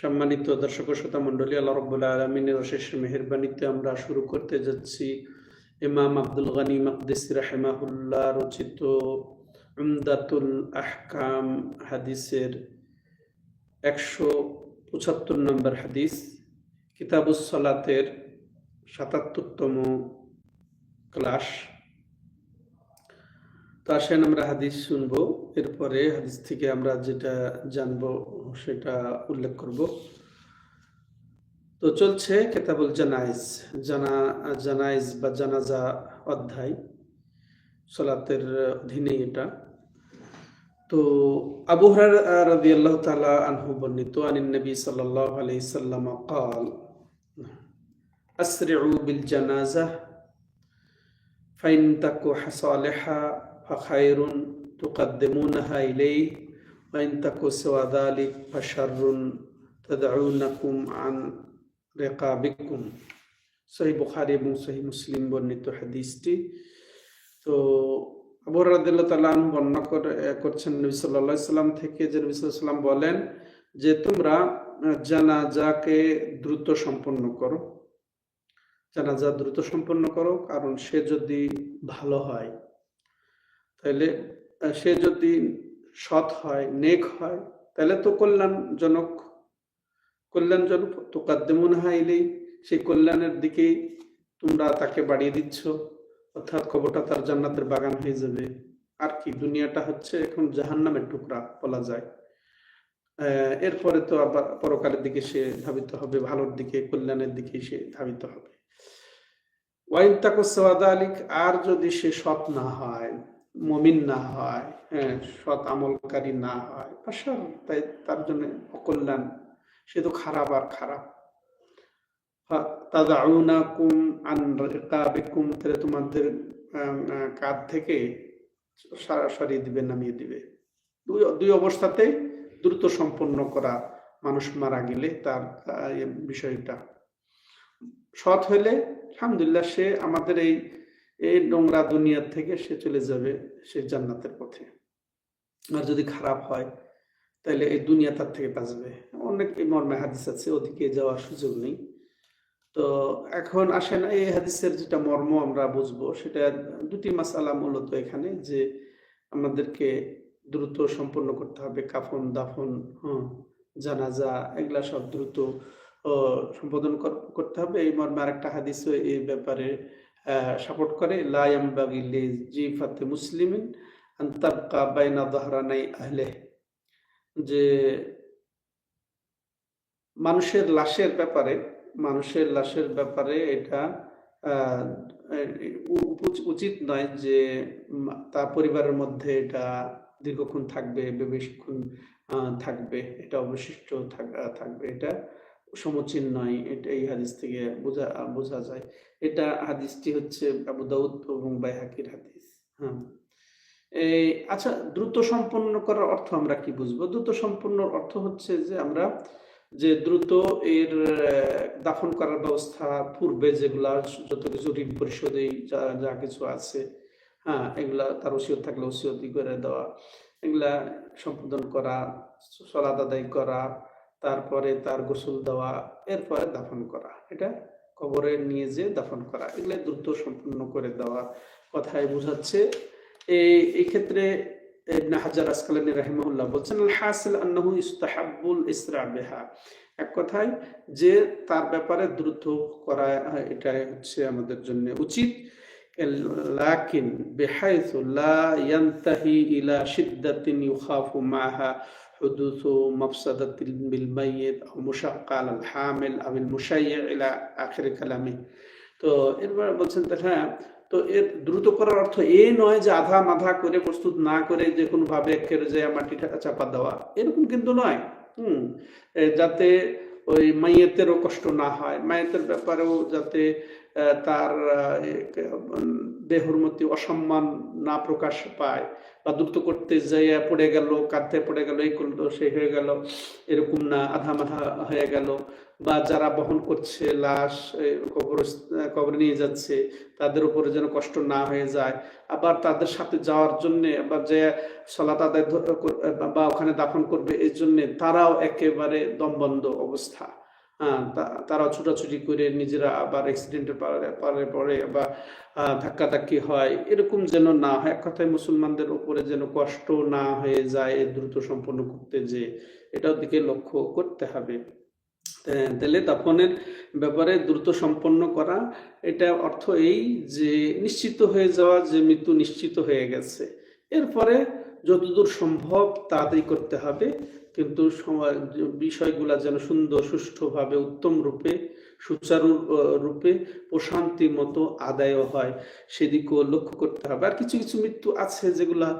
সম্মানিত দর্শক শ্রোতা মণ্ডলী, আল্লাহ রব্বুল আলমিনের অশেষ মেহেরবানিতে আমরা শুরু করতে যাচ্ছি। ইমাম আব্দুল গানি মকদিস রাহেমাহুল্লাহ রচিত উমদাতুল আহকাম হাদিসের একশো পঁচাত্তর নম্বর হাদিস, কিতাবুস সলাতের সাতাত্তরতম ক্লাস। তো আসেন আমরা হাদিস শুনবো এরপরে হাদিস থেকে আমরা যেটা জানবো সেটা উল্লেখ করব তো চলছে কেতাবুল জানাইজ জানা জানাইজ বা জানাজা অধ্যায় সলাতের অধীনে এটা তো আবু হুরায়রা রাদিয়াল্লাহু তাআলা আনহু বর্ণিত আনিন নবী সাল্লাল্লাহু আলাইহি সাল্লাম قال أسرعوا بالجنازة فإن تكو صالحة فخير تقدمونها إليه وإن تكو سوى ذلك فشر تدعونكم عن রেকাবিকুম সহি বুখারি এবং সহি মুসলিম বর্ণিত হাদিসটি তো আবু রাদিল্লাহ তাআলা আনহু বর্ণনা করে করছেন নবী সাল্লাল্লাহু আলাইহি সাল্লাম থেকে যে নবী সাল্লাল্লাহু আলাইহি সাল্লাম বলেন যে তোমরা জানাজাকে দ্রুত সম্পন্ন করো জানাজা দ্রুত সম্পন্ন করো কারণ সে যদি ভালো হয় তাহলে সে যদি সৎ হয়, নেক হয়, তাহলে তো কল্যাণজনক। কল্যাণজনক তো কাদ্দেমন হাইলেই সেই কল্যাণের দিকেই তোমরা তাকে বাড়িয়ে দিচ্ছ। অর্থাৎ খবরটা তার জান্নাতের বাগান হয়ে যাবে। আর কি, দুনিয়াটা হচ্ছে এখন জাহান্নামের টুকরা বলা যায়। এরপরে তো আবার পরকালের দিকে সে ধাবিত হবে, ভালোর দিকে, কল্যাণের দিকে সে ধাবিত হবে। ওয়াইন তাকু সওয়াদা আলিক আর যদি সে সৎ না হয় মমিন না হয় হ্যাঁ সৎ আমলকারী না হয় পাশার তাই তার জন্য অকল্যাণ, সে তো খারাপ আর খারাপ। তাদাউনাকুম আন রিকাবিকুম, তাহলে তোমাদের কাঁধ থেকে সরিয়ে দিবে, নামিয়ে দিবে। দুই দুই অবস্থাতে দ্রুত সম্পন্ন করা মানুষ মারা গেলে তার বিষয়টা। সৎ হইলে, আলহামদুলিল্লাহ, সে আমাদের এই এই নোংরা দুনিয়ার থেকে সে চলে যাবে, সে জান্নাতের পথে। আর যদি খারাপ হয়, তাহলে এই দুনিয়া তার থেকে বাঁচবে। অনেক মর্মে হাদিস আছে, ওদিকে যাওয়ার সুযোগ নেই। তো এখন আসেন, এই হাদিসের যেটা মর্ম আমরা বুঝব, সেটা দুটি মাসালা মূলত এখানে, যে আমাদেরকে দ্রুত সম্পন্ন করতে হবে, কাফন, দাফন হ্যাঁ জানাজা, এগুলা সব দ্রুত সম্পাদন কর- করতে হবে। এই মর্মে আরেকটা হাদিসও এই ব্যাপারে সাপোর্ট করে লায়াম বাগিলে জিফাতে মুসলিমিন আন্তাবকা বাইনা দহরানাই আহলে যে মানুষের লাশের ব্যাপারে, মানুষের লাশের ব্যাপারে এটা উচিত নয় যে তার পরিবারের মধ্যে এটা দীর্ঘক্ষণ থাকবে বেশিক্ষণ থাকবে, এটা অবশিষ্ট থাক- থাকবে এটা। সমীচীন নয়, এটা, এই হাদিস থেকে বোঝা বোঝা যায়। এটা হাদিসটি হচ্ছে আবু দাউদ এবং বাইহাকির হাদিস হ্যাঁ। এই আচ্ছা দ্রুত সম্পন্ন করার অর্থ আমরা কি বুঝব? দ্রুত সম্পন্ন অর্থ হচ্ছে যে আমরা যে দ্রুত এর দাফন করার ব্যবস্থা পূর্বে যেগুলা যত কিছু ঋণ পরিশোধে যা যা কিছু আছে হ্যাঁ এগুলা তার ওসিয়ত থাকলে ওসিয়তি করে দেওয়া। এগুলা সম্পাদন করা সলাদ আদায় করা তারপরে তার গোসল দেওয়া এরপরে দাফন করা। এটা কবরে নিয়ে যে দাফন করা। এগুলা দ্রুত সম্পূর্ণ করে দেওয়া কথায় বোঝাচ্ছে। এই এই ক্ষেত্রে হাজার আসকালানি বলছেন হাসিল আন্নাহু ইস্তাহাব্বুল ইসরা এক কথায় যে তার ব্যাপারে দ্রুত করা আহ, এটা হচ্ছে আমাদের জন্য উচিত। লাকিন বিহাইথু লা ইয়ান্তাহি ইলা শিদ্দাতিন ইউখাফু মাহা। حدوث مفسدة بالميت أو مشقة على الحامل أو المشيع إلى آخر كلامه তো এরপরে বলছেন তো হ্যাঁ তো এর দ্রুত করার অর্থ এই নয় যে আধা মাধা করে প্রস্তুত না করে যে কোনো ভাবে একের যে মাটিটা চাপা দেওয়া এরকম কিন্তু নয় হুম এ, যাতে ওই মাইয়েতেরও কষ্ট না হয় মাইয়েতের ব্যাপারেও যাতে আহ, তার দেহর মধ্যে অসম্মান না প্রকাশ পায় বা দ্রুত করতে যাইয়া পড়ে গেল কাঁধে পড়ে গেল, এই করল সেই হয়ে গেল, এরকম না আধা মাথা হয়ে গেল। বা যারা বহন করছে, লাশ কবর, কবরে নিয়ে যাচ্ছে, তাদের উপরে যেন কষ্ট না হয়ে যায়। আবার তাদের সাথে যাওয়ার জন্য বা যে ধ- কর- বা ওখানে দাফন করবে এই জন্যে তারাও একেবারে দমবন্ধ অবস্থা। হ্যাঁ তা- তারাও ছুটাছুটি করে নিজেরা আবার অ্যাক্সিডেন্টের পারে পারে বা ধাক্কাধাক্কি হয়। এরকম যেন না হয়। এক কথায় মুসলমানদের উপরে যেন কষ্ট না হয়ে যায় দ্রুত সম্পন্ন করতে যে এটার দিকে লক্ষ্য করতে হবে। তাহলে দাফনের ব্যাপারে দ্রুত সম্পন্ন করা, এটা অর্থ এই যে, নিশ্চিত হয়ে যাওয়া যে, মৃত্যু নিশ্চিত হয়ে গেছে। এরপরে যতদূর সম্ভব তাড়াতাড়ি করতে হবে, কিন্তু বিষয়গুলা যেন সুন্দর, সুষ্ঠুভাবে, উত্তম রূপে, সুচারু রূপে প্রশান্তি মতো আদায়ও হয়, সেদিকেও লক্ষ্য করতে হবে। আর কিছু কিছু মৃত্যু আছে যেগুলা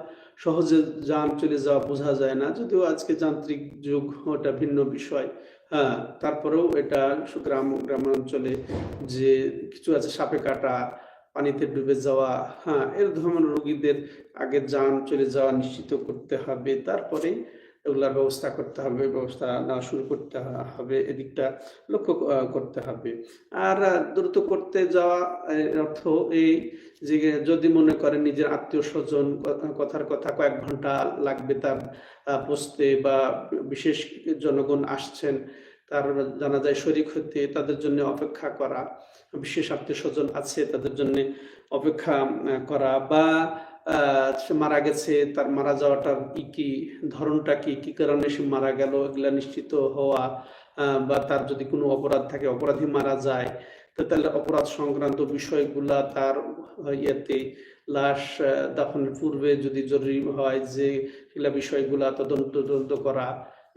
সহজে যান চলে যাওয়া বোঝা যায় না, যদিও আজকে যান্ত্রিক যুগ, ওটা ভিন্ন বিষয়। হ্যাঁ তারপরেও এটা গ্রাম, গ্রামাঞ্চলে যে কিছু আছে সাপে কাটা পানিতে ডুবে যাওয়া হ্যাঁ এর ধরনের রোগীদের আগে যান, চলে যাওয়া নিশ্চিত করতে হবে। তারপরে এগুলার ব্যবস্থা করতে হবে, ব্যবস্থা নেওয়া শুরু করতে হবে, এদিকটা লক্ষ্য করতে হবে। আর দ্রুত করতে যাওয়া অর্থ এই যে, যদি মনে করেন নিজের আত্মীয় স্বজন কথার কথা কয়েক ঘণ্টা লাগবে তার পৌঁছতে বা বিশেষ জনগণ আসছেন তার জানা যায় শরিক হতে তাদের জন্য অপেক্ষা করা, বিশেষ আত্মীয় স্বজন আছে তাদের জন্য অপেক্ষা করা বা সে মারা গেছে, তার মারা যাওয়াটার কি কি ধরনটা কি কি কারণে সে মারা গেল, এগুলা নিশ্চিত হওয়া বা তার যদি কোনো অপরাধ থাকে, অপরাধী মারা যায়, তো তাহলে অপরাধ সংক্রান্ত বিষয়গুলা তার ইয়েতে লাশ দাফনের পূর্বে যদি জরুরি হয় যে এগুলা বিষয়গুলা তদন্ত তদন্ত করা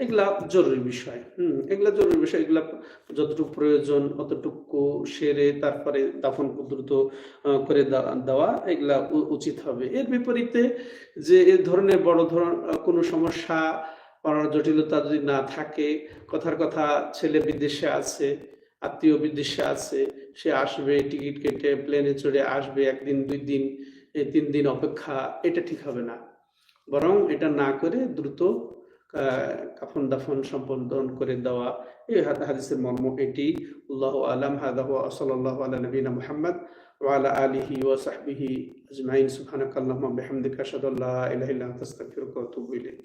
এগুলা জরুরি বিষয়। হুম, এগুলা জরুরি বিষয়। এগুলা যতটুকু প্রয়োজন, অতটুকু সেরে তারপরে দাফন দ্রুত করে দেওয়া- এগুলা উচিত হবে। এর বিপরীতে যে এ ধরনের বড় ধরনের কোনো সমস্যা পড়ার জটিলতা যদি না থাকে, কথার কথা ছেলে বিদেশে আছে, আত্মীয় বিদেশে আছে, সে আসবে, টিকিট কেটে, প্লেনে চড়ে আসবে, একদিন, দুই দিন তিন দিন অপেক্ষা, এটা ঠিক হবে না। বরং এটা না করে দ্রুত কাফন দাফন সম্পাদন করে দেওয়া। এই হাদিসের মর্ম এটি। আল্লাহ আলাম, হাদা ওয়া আলা নবিনা মুহাম্মদ ওয়া আলিহি ওয়া সাহবিহি আজমাইন। সুবহানাকাল্লাহুম্মা বিহামদিকা, আশহাদু আল্লা ইলাহা ইল্লা আনতা আস্তাগফিরুকা ওয়া আতুবু ইলাইক।